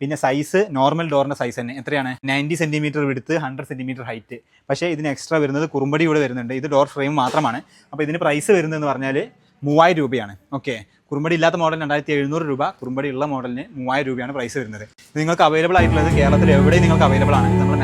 പിന്നെ size normal ഡോറിന്റെ size തന്നെ. എത്രയാണ്? നയന്റി സെന്റിമീറ്റർ വിടുത്ത് ഹൺഡ്രഡ് സെന്റിമീറ്റർ ഹൈറ്റ് പക്ഷേ ഇതിന് എക്സ്ട്രാ വരുന്നത് കുറുമ്പടി കൂടെ വരുന്നുണ്ട്. ഇത് ഡോർ ഫ്രെയിം മാത്രമാണ്. അപ്പോൾ ഇതിന് പ്രൈസ് വരുന്നതെന്ന് പറഞ്ഞാൽ മൂവായിരം രൂപയാണ്. ഓക്കെ കുറുമ്പടി ഇല്ലാത്ത മോഡൽ രണ്ടായിരത്തി എഴുന്നൂറ് രൂപ. കുറുമ്പടി ഉള്ള മോഡലിന് മൂവായിരം രൂപയാണ് പ്രൈസ് വരുന്നത്. നിങ്ങൾക്ക് അവൈലബിൾ ആയിട്ടുള്ളത് കേരളത്തിൽ എവിടെയും നിങ്ങൾക്ക് അവൈലബിൾ ആണ്. നമ്മൾ